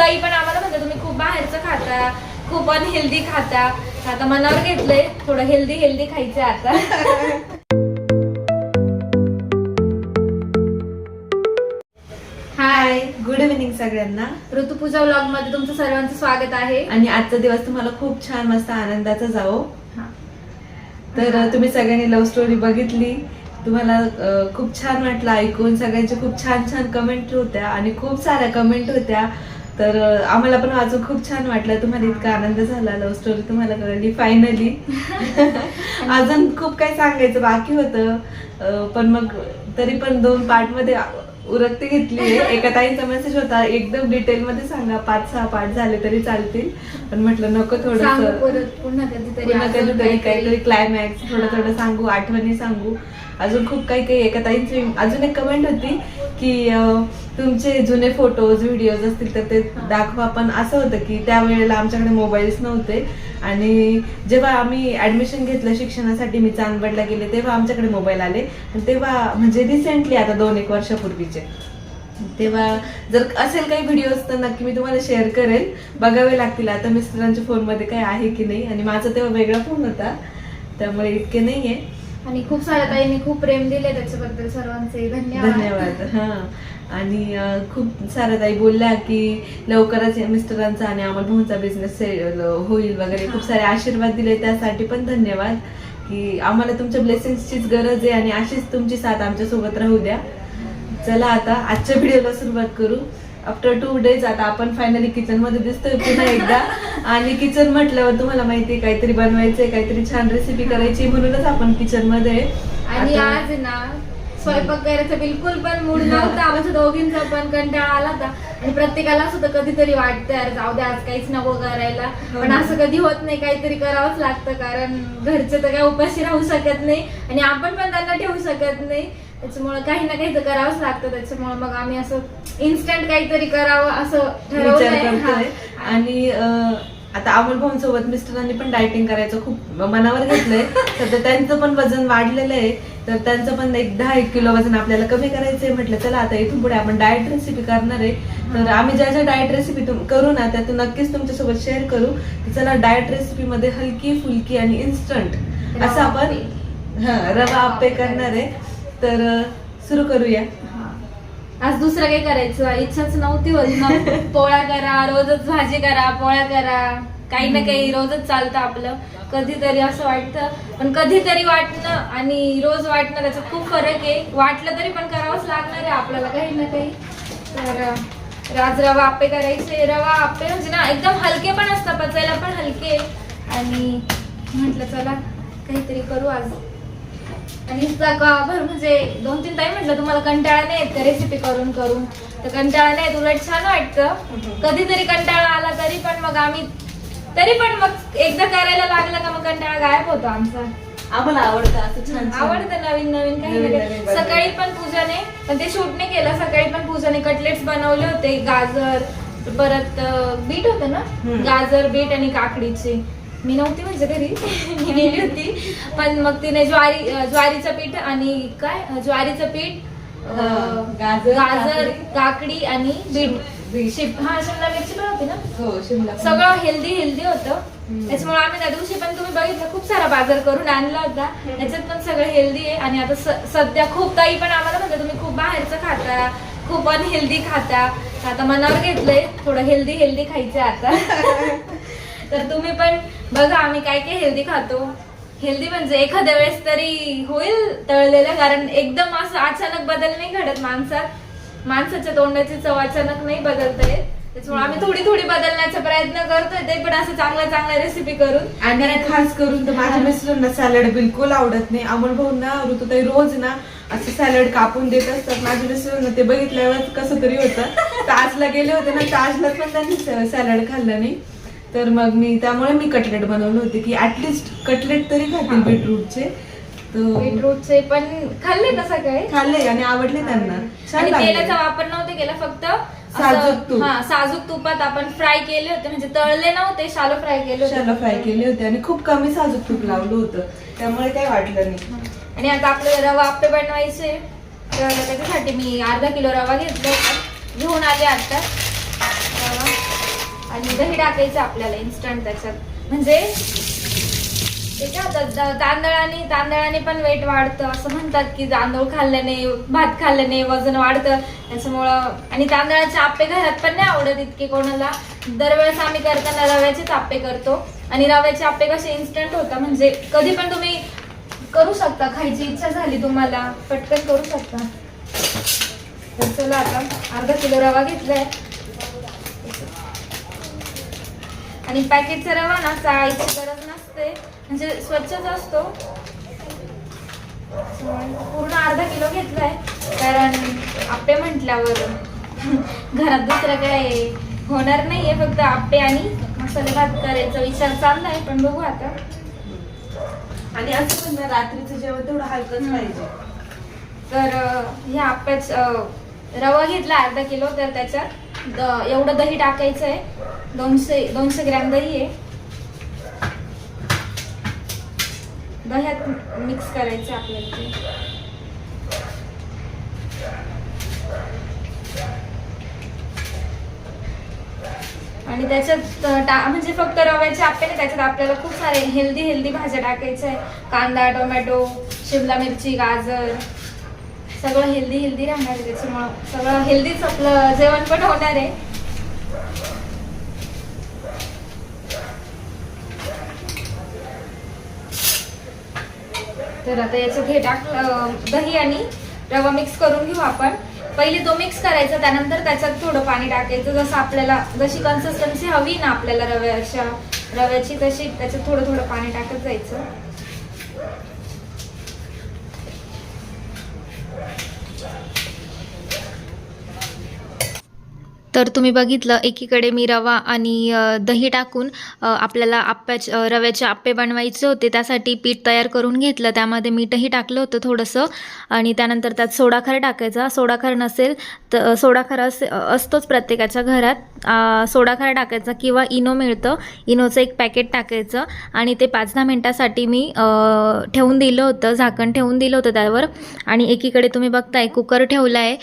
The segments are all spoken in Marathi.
ताई पण आम्हाला म्हणतात तुम्ही खूप बाहेरचं खाता खूप अनहेल्दी खाता. आता मनावर घेतलंय थोडं हेल्दी हेल्दी खायचं आता. हाय गुड इव्हिनिंग सगळ्यांना. ऋतुपूजा व्लॉगमध्ये तुमचं सर्वांचं स्वागत आहे. आणि आजचा दिवस तुम्हाला खूप छान मस्त आनंदाचा जावो. हा. तर तुम्ही सगळ्यांनी लव्ह स्टोरी बघितली. तुम्हाला खूप छान वाटलं ऐकून. सगळ्यांच्या खूप छान छान कमेंट होत्या आणि खूप साऱ्या कमेंट होत्या. तर आम्हाला पण वाचून खूप छान वाटलं. तुम्हाला इतका आनंद झाला. लव्ह स्टोरी तुम्हाला कळली फायनली अजून खूप काही सांगायचं बाकी होतं. पण मग तरी पण दोन पार्टमध्ये उरकती घेतली एका ताईंचा मेसेज होता एकदम डिटेल मध्ये सांगा पाच सहा पार्ट झाले तरी चालतील. पण म्हटलं नको परत पुन्हा कधीतरी काहीतरी. क्लायमॅक्स थोडं थोडं सांगू आठवणी सांगू. अजून खूप काही काही एका ताईंची अजून एक कमेंट होती की तुमचे जुने फोटोज व्हिडिओज असतील तर ते दाखवा. पण असं होतं की त्यावेळेला आमच्याकडे मोबाईल्स नव्हते. आणि जेव्हा आम्ही ऍडमिशन घेतलं शिक्षणासाठी मी चांदवडला गेले तेव्हा आमच्याकडे मोबाईल आले. आणि तेव्हा म्हणजे रिसेंटली आता दोन एक वर्षापूर्वीचे. तेव्हा जर असेल काही व्हिडिओज तर नक्की मी तुम्हाला शेअर करेल. बघावे लागतील. आता मिस्टरांच्या फोनमध्ये काय आहे की नाही? आणि माझा तेव्हा वेगळा फोन होता. त्यामुळे इतके नाहीये. आणि खूप साऱ्या ताईंनी खूप प्रेम दिले त्याच्याबद्दल सर्वांचे. धन्यवाद. धन्यवाद. हा. आणि अं, खूप साऱ्या ताई बोलल्या की लवकरच या मिस्टरांचा आणि आम्हाला भाऊंचा बिझनेस होईल वगैरे. खूप सारे आशीर्वाद दिले त्यासाठी पण धन्यवाद. की आम्हाला तुमच्या ब्लेसिंगचीच गरज आहे आणि अशीच तुमची साथ आमच्यासोबत राहू द्या. चला आता आजच्या व्हिडिओला सुरुवात करू. आफ्टर टू डेज आता आपण फायनली किचनमध्ये दिसतोय पुन्हा एकदा. आणि किचन म्हटल्यावर तुम्हाला माहिती आहे काहीतरी बनवायचंय काहीतरी छान रेसिपी करायची म्हणूनच आपण किचनमध्ये. आणि आता- आज ना स्वयंपाक करायचा बिलकुल पण मूड नव्हता. आमच्या दोघींचा पण कंटाळा आला होता. आणि प्रत्येकाला सुद्धा कधीतरी वाटतं यार जाऊ दे आज काहीच नको करायला. हो. पण ना. असं कधी होत नाही काहीतरी करावंच लागतं. कारण घरचे तर काय उपाशी राहू शकत नाही. आणि आपण पण त्यांना ठेवू शकत नाही. त्याच्यामुळे काही ना काही तर करावंच लागतं. त्याच्यामुळे मग आम्ही असं इन्स्टंट काहीतरी करावं असं विचार ठरवलंय करतोय. आणि अं, आता अमोल भाऊ सोबत मिस्टरांनी पण डायटिंग करायचं खूप मनावर घेतलंय. तर त्यांचं पण वजन वाढलेलं आहे. तर त्यांचं पण एक दहा एक किलो वजन आपल्याला कमी करायचंय म्हटलं चला आता इथून पुढे आपण डाएट रेसिपी करणार आहे. तर आम्ही ज्या ज्या डाएट रेसिपी करू ना त्यातून नक्कीच तुमच्यासोबत शेअर करू. तर चला डाएट रेसिपी मध्ये हलकी फुलकी आणि इन्स्टंट असं आपण हा रवा आप्पे करणार आहे. तर सुरू करूया. आज दुसरं काही करायचं? इच्छाच नव्हती होत. मग पोळ्या करा रोजच भाजी करा पोळ्या करा. काही ना काही रोजच चालतं आपलं. कधीतरी असं वाटतं. पण कधीतरी वाटणं आणि रोज वाटणं त्याचा खूप फरक आहे. वाटलं तरी पण करावंच लागणार आहे आपल्याला काही ना काही. तर राज आज रवा आप्पे करायचे. रवा आप्पे म्हणजे ना एकदम हलके पण असतात पचायला पण हलके. आणि म्हटलं चला काहीतरी करू आज. आणि भर म्हणजे दोन तीन टाइम म्हटलं तुम्हाला कंटाळा नाही येत रेसिपी करून करून तर कंटाळा नाही उलट छान वाटतं कधीतरी कंटाळा आला तरी पण मग आम्ही तरी पण मग एकदा करायला लागला का मग कंटाळा गायब होतो आमचा आम्हाला आवडतं असं छान छान. आवडतं नवीन नवीन काही बनवायला. सकाळी पण पूजाने पण ते शूट नाही केलं सकाळी पण पूजाने कटलेट्स बनवले होते गाजर परत बीट होतं ना. गाजर बीट आणि काकडीचे मी नव्हती म्हणजे घरी. मी गेली होती. पण मग तिने ज्वारी ज्वारीचं पीठ आणि काय? ज्वारीचं पीठ गाजर, गाजर काकडी. आणि बीट. शिप हा शिमला मिरची पण होती ना? हो शिमला. सगळं हेल्दी हेल्दी होतं. त्याच्यामुळे आम्ही त्या दिवशी पण तुम्ही बघितलं खूप सारा बाजार करून आणला होता. त्याच्यात पण सगळं हेल्दी आहे. आणि आता सध्या खूप ताई पण आम्हाला म्हणतात तुम्ही खूप बाहेरचं खाता खूप अनहेल्दी खाता. आता मनावर घेतलंय थोडं हेल्दी हेल्दी खायचं आता. तर तुम्ही पण बघा आम्ही काय काय हेल्दी खातो. हेल्दी म्हणजे एखाद्या वेळेस तरी होईल तळलेलं कारण एकदम असं अचानक बदल नाही घडत माणसात. माणसाच्या तोंडाची चव अचानक नाही बदलता. येत त्याच्यामुळे आम्ही थोडी थोडी बदलण्याचा प्रयत्न करतोय ते पण असं चांगल्या चांगल्या रेसिपी करून. आणि खास करून तर माझ्या मिस्टरांना सॅलड बिलकुल आवडत नाही. अमोल भाऊ ना ऋतुताई रोज ना असं सॅलड कापून देत असतात. माझ्या मिस्टरांना ते बघितल्यावर कसं तरी होतं. ताजला गेले होते ना ताजला पण त्यांनी सॅलड खाल्लं नाही. तर मग मी त्यामुळे मी कटलेट बनवले होते की ऍटलिस्ट कटलेट तरी खातील बीटरूटचे तर बीटरूटचे पण खाल्ले ना सकाळी खाल्ले आणि आवडले त्यांना. आणि. तेलाचा वापर नव्हते केला फक्त साजूक तूप. हा साजूक तुपात आपण फ्राय केले होते म्हणजे तळले नव्हते शालो फ्राय केले होते. शालो फ्राय केले होते आणि खूप कमी साजूक तूप लावलं होतं. त्यामुळे काही वाटलं नाही. आणि आता आपल्याला रवा आप्पे बनवायचे तर त्याच्यासाठी मी अर्धा किलो रवा घेतला घेऊन आले आता. आणि दही टाकायचं आपल्याला इन्स्टंट त्याच्यात. म्हणजे ते होतं, तांदळाने तांदळाने पण वेट वाढतं. असं म्हणतात की तांदूळ खाल्ल्याने भात खाल्ल्याने वजन वाढतं. त्याच्यामुळं आणि तांदळाचे आप्पे घरात पण नाही आवडत इतके कोणाला. दरवेळेस आम्ही करताना रव्याचेच आप्पे करतो. आणि रव्याचे आप्पे कसे इन्स्टंट होता म्हणजे कधी पण तुम्ही करू शकता. खायची इच्छा झाली तुम्हाला पटकन करू शकता. तर चला आता अर्धा किलो रवा घेतलाय. आणि पॅकेटचा रवा ना चाळायची गरज नसते. म्हणजे स्वच्छच असतो. पूर्ण अर्धा किलो घेतलाय. कारण आप्पे म्हटल्यावर घरात दुसरं काय होणार नाहीये. फक्त आप्पे आणि मसाले भात करायचा विचार चाललाय. पण बघू आता. आणि असं पण ना रात्रीचं जेवण थोडं हलकंच. पाहिजे. तर ह्या आप्याच अं, रवा घेतला अर्धा किलो तर त्याच्यात द- एवढं दही टाकायचं आहे दोनशे दोनशे ग्रॅम दही आहे. दह्यात मिक्स करायचं आपल्याला ते. आणि त्याच्यात टा म्हणजे फक्त रव्याचे आप्पे नाही त्याच्यात आपल्याला खूप सारे हेल्दी हेल्दी भाज्या टाकायच्या आहे कांदा टोमॅटो शिमला मिरची गाजर. सगळं हेल्दी हेल्दी राहणार आहे त्याच्यामुळं. सगळं हेल्दीच आपलं जेवण पण होणार आहे. तर आता याचं घे टाक दही आणि रवा मिक्स करून घेऊ आपण. पहिले तो मिक्स करायचा त्यानंतर त्याच्यात थोडं पाणी टाकायचं. जसं आपल्याला जशी कन्सिस्टन्सी हवी ना आपल्याला रव्याच्या रव्याची तशी त्याच्यात थोडं थोडं पाणी टाकत जायचं. तर तुम्ही बघितलं एकीकडे मी रवा आणि दही टाकून आपल्याला आप्याचे रव्याचे आप्पे बनवायचे होते त्यासाठी पीठ तयार करून घेतलं. त्यामध्ये मीठही टाकलं होतं थोडंसं आणि त्यानंतर त्यात सोडाखार टाकायचा. सोडाखार नसेल तर सोडाखार असे असतोच प्रत्येकाच्या घरात. आ, सोडाखार टाकायचा किंवा इनो मिळतं. इनोचं एक पॅकेट टाकायचं आणि ते पाच दहा मिनटासाठी मी ठेवून दिलं होतं झाकण ठेवून दिलं होतं त्यावर. आणि एकीकडे तुम्ही बघताय कुकर ठेवला आहे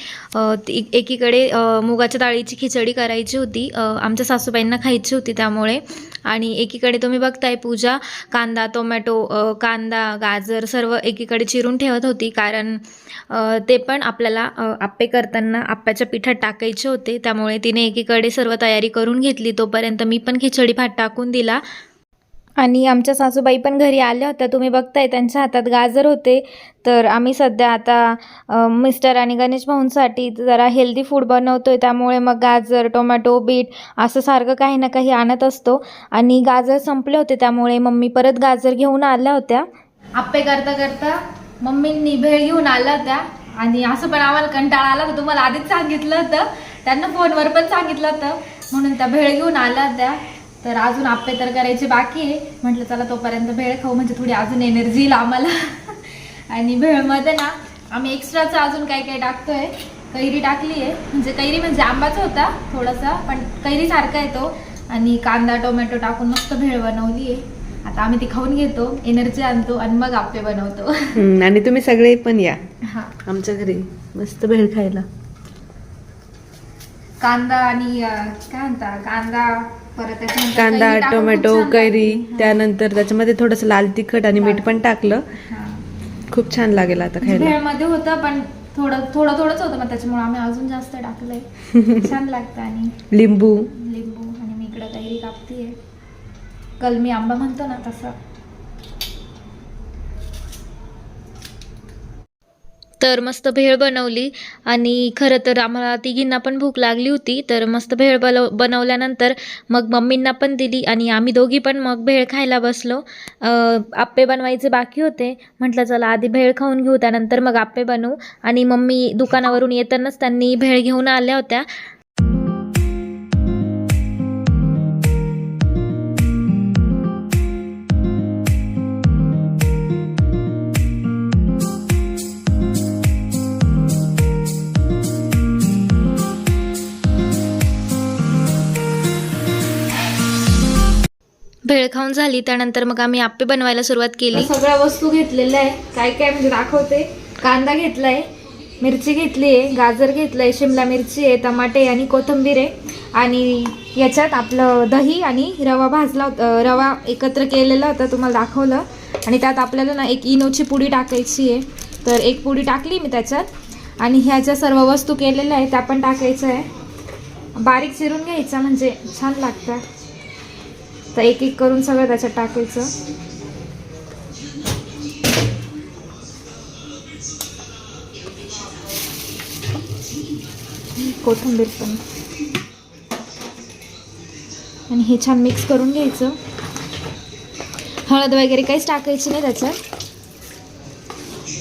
ती- एकीकडे मुगाच्या डाळीची खिचडी करायची होती. आमच्या सासूबाईंना खायची होती त्यामुळे. आणि एकीकडे तुम्ही बघताय पूजा कांदा टोमॅटो कांदा गाजर सर्व एकीकडे चिरून ठेवत होती. कारण ते पण आपल्याला आप्पे करताना आप्याच्या पिठात टाकायचे होते त्यामुळे तिने एकीकडे सर्व तयारी करून घेतली. तोपर्यंत मी पण खिचडी भात टाकून दिला. आणि आमच्या सासूबाई पण घरी आल्या होत्या. तुम्ही बघताय त्यांच्या हातात गाजर होते. तर आम्ही सध्या आता मिस्टर आणि गणेश भाऊंसाठी जरा हेल्दी फूड बनवतो आहे त्यामुळे मग गाजर टोमॅटो बीट असं सारखं काही ना काही आणत असतो. आणि गाजर संपले होते त्यामुळे मम्मी परत गाजर घेऊन आल्या होत्या. आप्पे करता करता मम्मींनी भेळ घेऊन आल्या होत्या. आणि असं पण आम्हाला कंटाळा आला तर तुम्हाला आधीच सांगितलं होतं. त्यांना फोनवर पण सांगितलं होतं. म्हणून त्या भेळ घेऊन आल्या त्या तर अजून आप्पे तर करायचे बाकी आहे. म्हटलं चला तोपर्यंत भेळ खाऊ म्हणजे थोडी अजून एनर्जी येईल आम्हाला. आणि भेळमध्ये ना आम्ही एक्स्ट्राचं अजून काय काय टाकतोय. कैरी टाकली आहे. म्हणजे कैरी म्हणजे आंबाचा होता थोडासा पण कैरीसारखा येतो आणि कांदा टोमॅटो टाकून मस्त भेळ बनवली आहे. आता आम्ही ती खाऊन घेतो एनर्जी आणतो आणि मग आप्पे बनवतो. हम्म, आणि तुम्ही सगळे पण या. हा. आमच्या घरी मस्त भेळ खायला. कांदा आणि अं, काय म्हणता कांदा परत त्याच्यानंतर कांदा कैरी टाकून खूप टोमॅटो छान कैरी लागते. हा. त्यानंतर त्याच्यामध्ये थोडस लाल तिखट आणि मीठ पण टाकलं. हा. खूप छान लागेल आता खायला. भेळमध्ये होतं पण थोडं थोडं थोडंच होतं मग त्याच्यामुळे आम्ही अजून जास्त टाकलंय. छान लागतं आणि लिंबू. लिंबू आणि मी इकडं कैरी कापतीये. कलमी आंबा म्हणतो ना तसं. तर मस्त भेळ बनवली आणि खरं तर आम्हाला तिघींना पण भूक लागली होती तर मस्त भेळ बनव बनवल्यानंतर मग मम्मींना पण दिली आणि आम्ही दोघी पण मग भेळ खायला बसलो. आप्पे बनवायचे बाकी होते. म्हटलं चला आधी भेळ खाऊन घेऊ त्यानंतर मग आप्पे बनवू. आणि मम्मी दुकानावरून येतानाच त्यांनी भेळ घेऊन आल्या होत्या. भेळ खाऊन झाली त्यानंतर मग आम्ही आप्पे बनवायला सुरुवात केली. सगळ्या वस्तू घेतलेल्या आहे. काय काय म्हणजे दाखवते. कांदा घेतलाय मिरची घेतली आहे गाजर घेतलंय शिमला मिरची आहे टमाटे आणि कोथिंबीर आहे. आणि याच्यात आपलं दही आणि रवा भाजला होता रवा एकत्र केलेला होता तुम्हाला दाखवलं. आणि त्यात आपल्याला ना एक इनोची पुडी टाकायची आहे. तर एक पुडी टाकली मी त्याच्यात. आणि ह्या ज्या सर्व वस्तू केलेल्या आहेत त्या पण टाकायच्या आहे. बारीक चिरून घ्यायचा म्हणजे छान लागतं तर एक एक करून सगळं त्याच्यात टाकायचं. कोथिंबीर पण. आणि हे छान मिक्स करून घ्यायचं. हळद वगैरे काहीच टाकायची नाही त्याच्यात.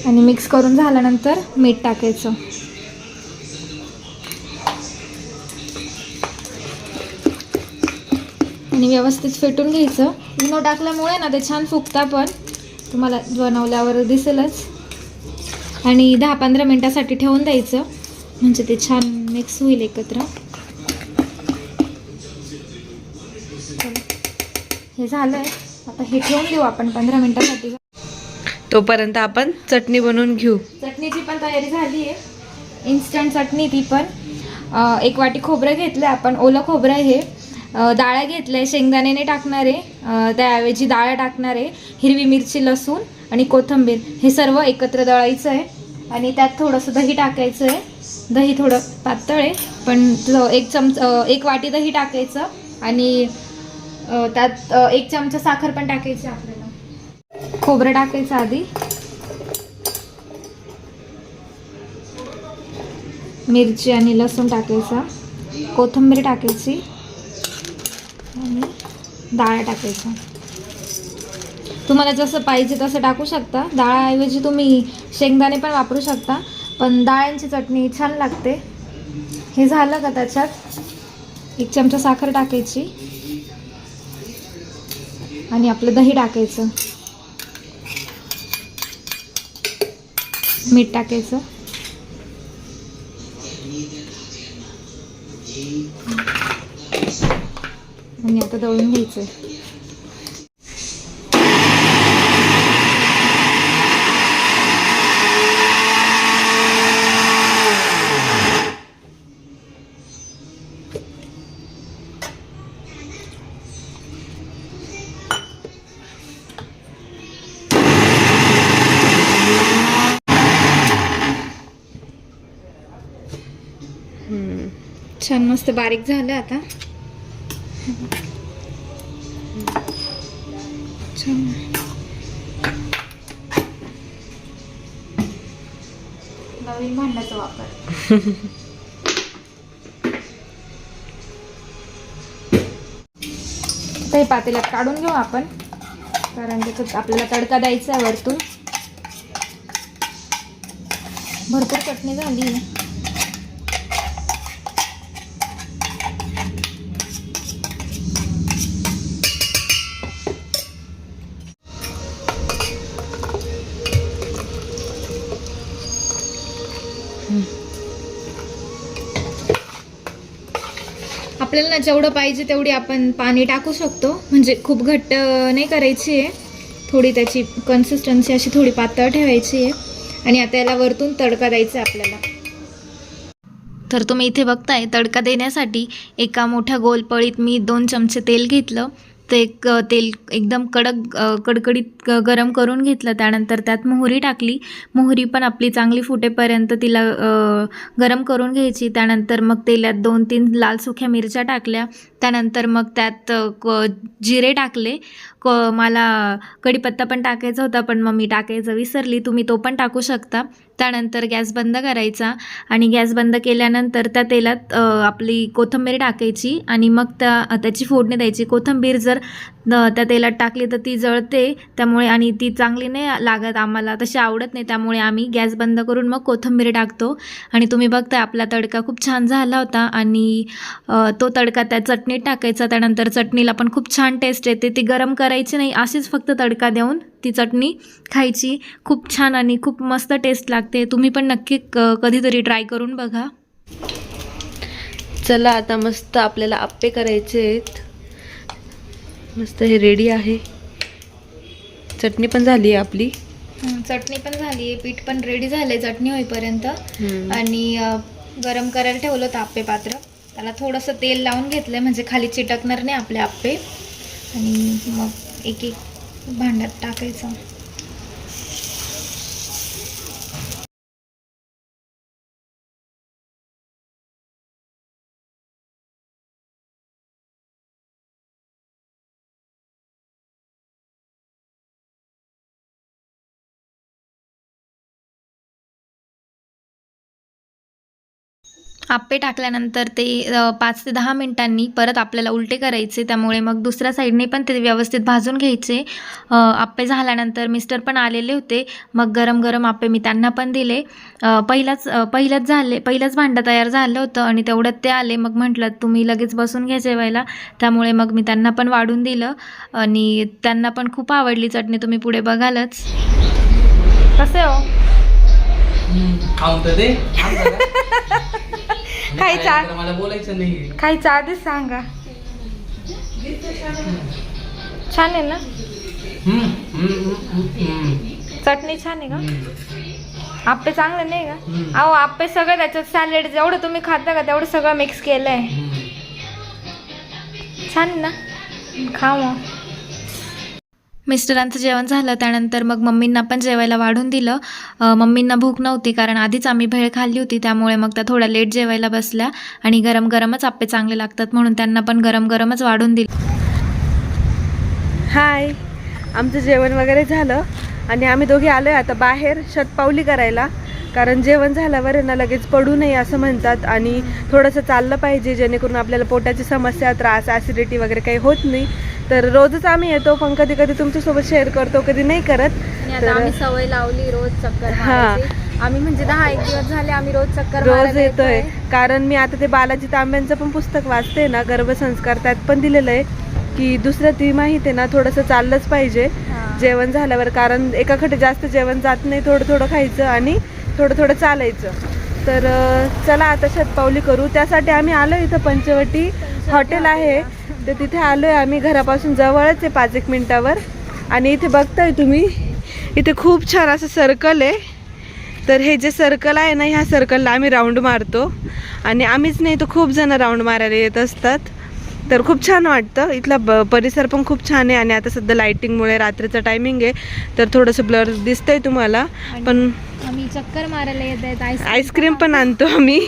आणि मिक्स करून झाल्यानंतर मीठ टाकायचं. आणि व्यवस्थित फेटून घ्यायचं. इनो टाकल्यामुळे ना ते छान फुगता पण. तुम्हाला बनवल्यावर दिसेलच. आणि दहा पंधरा मिनटासाठी ठेवून द्यायचं. म्हणजे ते छान मिक्स होईल एकत्र. हे झालंय. आता हे ठेवून देऊ आपण पंधरा मिनिटासाठी. तोपर्यंत आपण चटणी बनवून घेऊ. चटणीची पण तयारी झाली आहे. इन्स्टंट चटणी ती पण. एक वाटी खोबरं घेतलं आपण. ओलं खोबरं आहे हे. डाळ्या घेतल्या आहे शेंगदाण्याने टाकणार आहे. त्याऐवजी डाळ्या टाकणार आहे हिरवी मिरची लसूण आणि कोथिंबीर. हे सर्व एकत्र दळायचं आहे. आणि त्यात थोडंसं दही टाकायचं आहे. दही थोडं पातळ आहे पण एक चमच एक वाटी दही टाकायचं आणि त्यात एक चमचा साखर पण टाकायची आपल्याला. खोबरं टाकायचं आधी. मिरची आणि लसूण टाकायचा. कोथिंबीर टाकायची. डाळ टाकायचा. तुम्हाला जसं पाहिजे तसं टाकू शकता. डाळाऐवजी तुम्ही शेंगदाणे पण वापरू शकता. पण डाळ्यांची चटणी छान लागते. हे झालं का त्याच्यात? एक चमचा साखर टाकायची. आणि आपलं दही टाकायचं. मीठ टाकायचं. आणि आता दळून घ्यायचं छान मस्त बारीक झालं आता छान नवीन भांड्याचा वापर. हे पातेल्यात काढून घेऊ आपण. कारण त्याच्यात आपल्याला तडका द्यायचा आहे वरतून. भरपूर चटणी झाली. आपल्याला ना जेवढं पाहिजे तेवढी आपण पाणी टाकू शकतो. म्हणजे खूप घट्ट नाही करायची आहे. थोडी त्याची कन्सिस्टन्सी अशी थोडी पातळ ठेवायची आहे. आणि आता याला वरतून तडका द्यायचा आहे आपल्याला. तर तुम्ही इथे बघताय तडका देण्यासाठी एका मोठ्या गोलपळीत मी दोन चमचे तेल घेतलं. ते क तेल एकदम कडक कडकडीत गरम करून घेतलं. त्यानंतर त्यात मोहरी टाकली. मोहरी पण आपली चांगली फुटेपर्यंत तिला गरम करून घ्यायची. त्यानंतर मग तेलात दोन तीन लाल सुख्या मिरच्या टाकल्या. त्यानंतर मग त्यात क जिरे टाकले. क मला कढीपत्ता पण टाकायचा होता पण मग मी टाकायचं विसरली. तुम्ही तो पण टाकू शकता. त्यानंतर गॅस बंद करायचा आणि गॅस बंद केल्यानंतर त्या तेलात आपली कोथिंबीर टाकायची आणि मग त्या त्याची फोडणी द्यायची. कोथिंबीर जर न- त्या तेलात टाकली तर ती जळते त्यामुळे आणि ती चांगली नाही लागत आम्हाला. तशी आवडत नाही त्यामुळे आम्ही गॅस बंद करून मग कोथिंबीर टाकतो. आणि तुम्ही बघताय आपला तडका खूप छान झाला होता. आणि तो तडका त्या चटणीत टाकायचा त्यानंतर चटणीला पण खूप छान टेस्ट येते. ती गरम करायची नाही अशीच फक्त तडका देऊन ती चटणी खायची. खूप छान आणि खूप मस्त टेस्ट लागते. तुम्ही पण नक्की क कधीतरी ट्राय करून बघा. चला आता मस्त आपल्याला आप्पे करायचे आहेत. मस्त हे रेडी आहे. चटणी पण झाली आहे आपली. चटणी पण झाली आहे. पीठ पण रेडी झालं आहे चटणी होईपर्यंत. आणि गरम करायला ठेवलं होतं आप्पे पात्र. त्याला थोडंसं तेल लावून घेतलं म्हणजे खाली चिटकणार नाही आपले आप्पे. आणि मग एक एक भांड्यात टाकायचं. आप्पे टाकल्यानंतर ते पाच ते दहा मिनिटांनी परत आपल्याला उलटे करायचे. त्यामुळे मग दुसऱ्या साईडने पण ते व्यवस्थित भाजून घ्यायचे. आप्पे झाल्यानंतर मिस्टर पण आलेले होते. मग गरम गरम आप्पे मी त्यांना पण दिले. पहिलाच पहिलंच झाले पहिलंच भांडं तयार झालं होतं आणि तेवढ्यात ते आले. मग म्हटलं तुम्ही लगेच बसून घ्या जेवायला. त्यामुळे मग मी त्यांना पण वाढून दिलं आणि त्यांना पण खूप आवडली चटणी. तुम्ही पुढे बघालच. कसे हो? खायचं. मला बोलायचं नाही खायचं आधीच सांगा. छान आहे ना? चटणी छान आहे का. आप्पे चांगले नाही का. अहो आप्पे सगळं त्याच्यात सॅलेड जेवढं तुम्ही खाता का तेवढं सगळं मिक्स केलंय. छान आहे ना? खा मग मिस्टरांचं जेवण झालं त्यानंतर मग मम्मींना पण जेवायला वाढून दिलं. मम्मींना भूक नव्हती कारण आधीच आम्ही भेळ खाल्ली होती त्यामुळे मग त्या थोड्या लेट जेवायला बसल्या आणि गरम गरमच आप्पे चांगले लागतात म्हणून त्यांना पण गरम गरमच वाढून दिलं. हाय आमचं जेवण वगैरे झालं आणि आम्ही दोघे आहे आता बाहेर शतपावली करायला. कारण जेवण झाल्यावर ना लगेच पडू नये असं म्हणतात आणि थोडंसं चाललं पाहिजे जेणेकरून आपल्याला पोटाची समस्या त्रास ॲसिडिटी वगैरे काही होत नाही. तर रोजच आम्ही येतो पण कधी कधी तुमच्यासोबत शेअर करतो कधी नाही करत. आणि आता तर- आम्ही सवय लावली रोज चक्कर हा. मारायची. आम्ही म्हणजे दहा एक दिवस झाले आम्ही रोज चक्कर रोज मारायला येतोय. कारण मी आता ते बालाजी तांब्यांचं पण पुस्तक वाचते ना गर्भसंस्कार त्यात पण दिलेलं आहे की दुसऱ्या तिमाहीत आहे ना थोडंसं चाललंच पाहिजे. हा. जेवण झाल्यावर कारण एकाकडे जास्त जेवण जात नाही थोडं थोडं खायचं आणि थोडं थोडं चालायचं. तर अं, चला आता शतपावली करू. त्यासाठी आम्ही आलो इथं पंचवटी. हॉटेल आहे. तर तिथे आलोय आम्ही घरापासून जवळच आहे पाच एक मिनिटावर. आणि इथे बघताय तुम्ही इथे खूप छान असं सर्कल आहे. तर हे जे सर्कल आहे ना ह्या सर्कलला आम्ही राऊंड मारतो. आणि आम्हीच नाही तर खूप जण राऊंड मारायला येत असतात. तर खूप छान वाटतं. इथला ब परिसर पण खूप छान आहे. आणि आता सध्या लाईटिंगमुळे रात्रीचं टायमिंग आहे. तर थोडंसं ब्लर दिसतंय तुम्हाला. पण आम्ही चक्कर मारायला येत आहेत आईस्क्रीम पण आणतो आम्ही.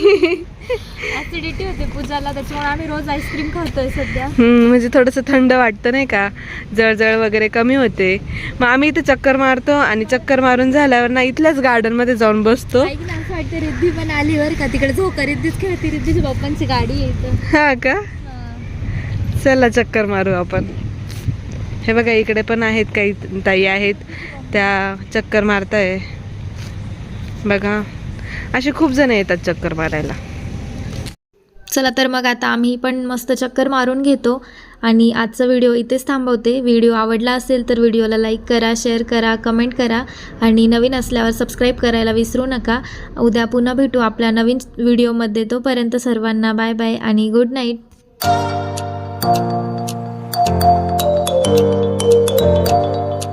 ऍसिडिटी होते पूजाला त्याच्यामुळे आम्ही रोज आईस्क्रीम खातोय सध्या. म्हणजे थोडंसं थंड वाटतं नाही का? जळजळ वगैरे कमी होते. मग आम्ही इथे चक्कर मारतो आणि चक्कर मारून झाल्यावर ना इथल्याच गार्डनमध्ये जाऊन बसतो. असं वाटतं रिद्धी पण आली बरं का? तिकडे झोका रिद्धीच खेळते रिद्धीच्या पप्पांची गाडी हा का? चला चक्कर मारू आपण. हे बघा इकडे पण आहेत काही ताई आहेत. त्या चक्कर मारताय. बघा. असे खूप जण येतात चक्कर मारायला. चला तर मग आता आम्ही पण मस्त चक्कर मारून घेतो. आणि आजचा व्हिडिओ इथेच थांबवते. व्हिडिओ आवडला असेल तर व्हिडिओला लाईक करा शेअर करा कमेंट करा. आणि नवीन असल्यावर सबस्क्राईब करायला विसरू नका. उद्या पुन्हा भेटू आपल्या नवीन व्हिडिओमध्ये. तोपर्यंत सर्वांना बाय बाय आणि गुड नाईट.